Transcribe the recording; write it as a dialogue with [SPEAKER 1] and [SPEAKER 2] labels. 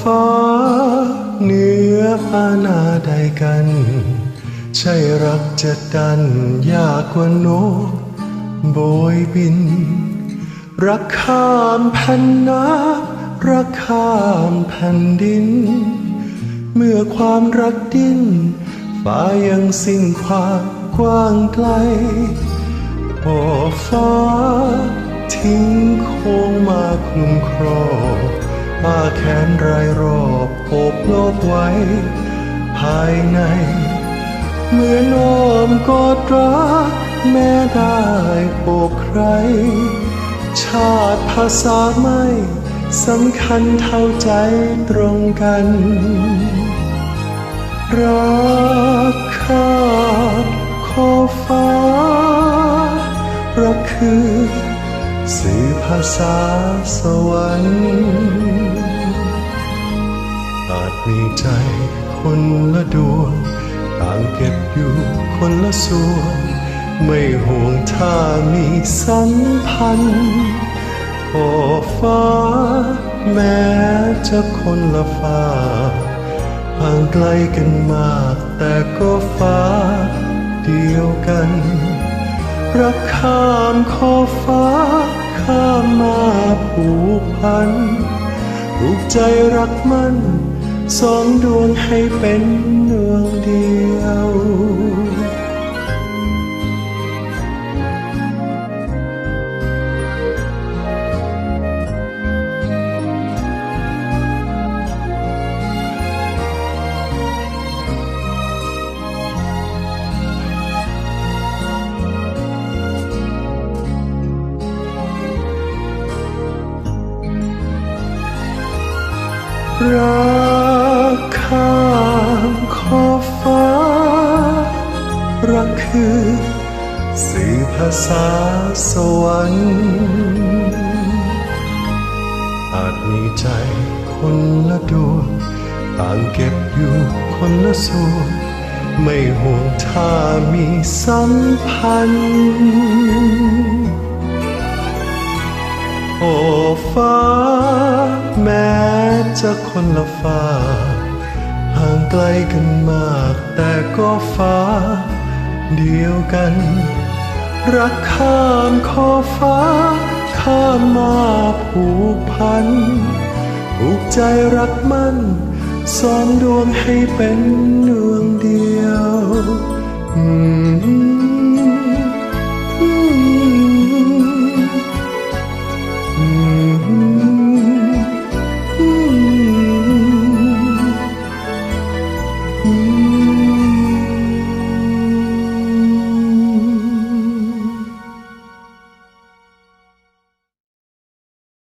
[SPEAKER 1] ฟ้าเหนืออาณาใดกัน ใช่รักจะดันยากกว่านกโบยบิน รักข้ามแผ่นน้ำรักข้ามแผ่นดิน เมื่อความรักดิ้นฟ้ายังสิ้นความกว้างไกลโอ้ฟ้าทิ้งโค้งมาคลุมครอบ อาแขนรายรอบโอบโลกไว้ ภายในเมื่อน้อมกอดรักแม้ได้โอบใคร ชาติภาษาไม่สำคัญเท่าใจตรงกัน รักข้าขอฟ้ารักคือ สื่อภาษาสวรรค์อาจมีใจคนละดวงต่างเก็บอยู่คนละส่วน ไม่ห่วงถ้ามีสัมพันธ์ขอฟ้าแม้จะคนละฟ้าห่างไกลกันมากแต่ก็ฟ้าเดียวกันรักข้ามขอฟ้า ข้ามมาผูกพันผูกใจรักมันสองดวงให้เป็นดวงเดียว รักข้ามขอบฟ้า รักคือสื่อภาษาสวรรค์อาจมีใจคนละดวงต่างเก็บอยู่คนละส่วน ไม่ห่วงถ้ามีสัมพันธ์โอ้ฟ้า จะคนละฟ้าห่างไกลกันมากแต่ก็ฟ้า เดียวกัน รักข้ามขอฟ้า ข้ามมาผูกพันผูกใจรักมันสองดวงให้เป็นดวง